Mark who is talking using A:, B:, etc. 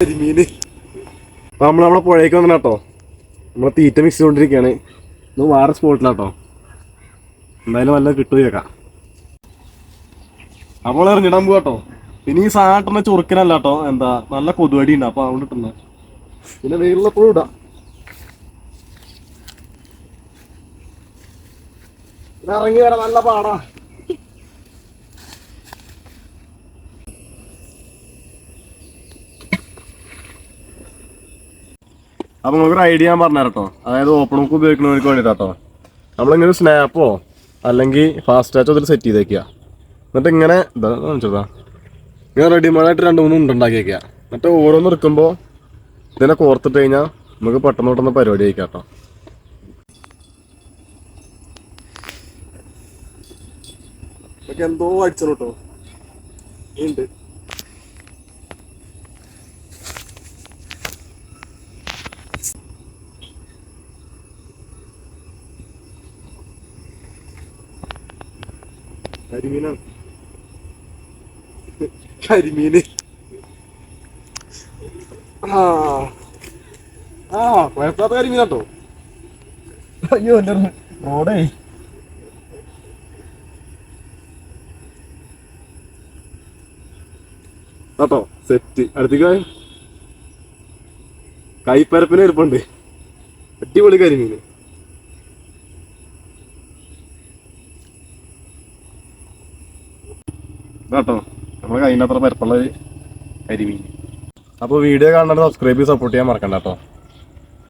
A: അപ്പൊ നമ്മൾ നമ്മളെ പുഴയ്ക്ക് വന്നിട്ട് കേട്ടോ നമ്മളെ തീറ്റ മിക്സ് ചെയ്തുകൊണ്ടിരിക്കുകയാണ് ഇത് വേറെ സ്പോട്ടിലാട്ടോ. എന്തായാലും നല്ലത് കിട്ടും കേക്കാം. അപ്പോൾ ഇറങ്ങിടാൻ പോവാട്ടോ. പിന്നെ ഈ സാട്ടറിന്റെ ചുറുക്കനല്ല കേട്ടോ എന്താ നല്ല കൊതുവടി ഉണ്ട് അപ്പൊ അതുകൊണ്ട് ഇട്ടുന്ന. പിന്നെ വെയിലുള്ളപ്പോഴും ഇടാം. ഇറങ്ങി വരാം നല്ല പാടാ. അപ്പൊ നിങ്ങൾക്ക് ഐഡിയ ഞാൻ പറഞ്ഞു കേട്ടോ അതായത് ഓപ്പൺ ബുക്ക് ഉപയോഗിക്കുന്നവർക്ക് വേണ്ടിയിട്ടോ നമ്മളിങ്ങനെ സ്നാപ്പോ അല്ലെങ്കിൽ ഫാസ്റ്റ് ടാച്ചോ അതിൽ സെറ്റ് ചെയ്തേക്കുക എന്നിട്ട് ഇങ്ങനെ ഇങ്ങനെ റെഡിമേഡായിട്ട് രണ്ട് മൂന്ന് ഉണ്ടുണ്ടാക്കി എന്നിട്ട് ഓരോന്ന് എടുക്കുമ്പോൾ ഇതിനെ കോർത്തിട്ട് കഴിഞ്ഞാൽ നമുക്ക് പെട്ടെന്ന് പെട്ടെന്ന് പരിപാടി ആയിക്കാട്ടോ. കേട്ടോ എന്തോ അടിച്ചോട്ടോ ഉണ്ട് കരിമീനാണ് കരിമീന്. ആ. ആ കുഴപ്പമില്ലാത്ത കരിമീനാട്ടോ. അയ്യോ എന്റെ റോഡേ. കേട്ടോ സെറ്റ്. അടുത്തേക്ക് കൈപ്പരപ്പിന് ഇരിപ്പുണ്ട് അടിപൊളി കരിമീന്. കേട്ടോ നമ്മൾ കയ്യിനത്ര പരപ്പുള്ള കരിമീൻ. അപ്പോൾ വീഡിയോ കാണണ്ട സബ്സ്ക്രൈബ് ചെയ്ത് സപ്പോർട്ട് ചെയ്യാൻ മറക്കണ്ട കേട്ടോ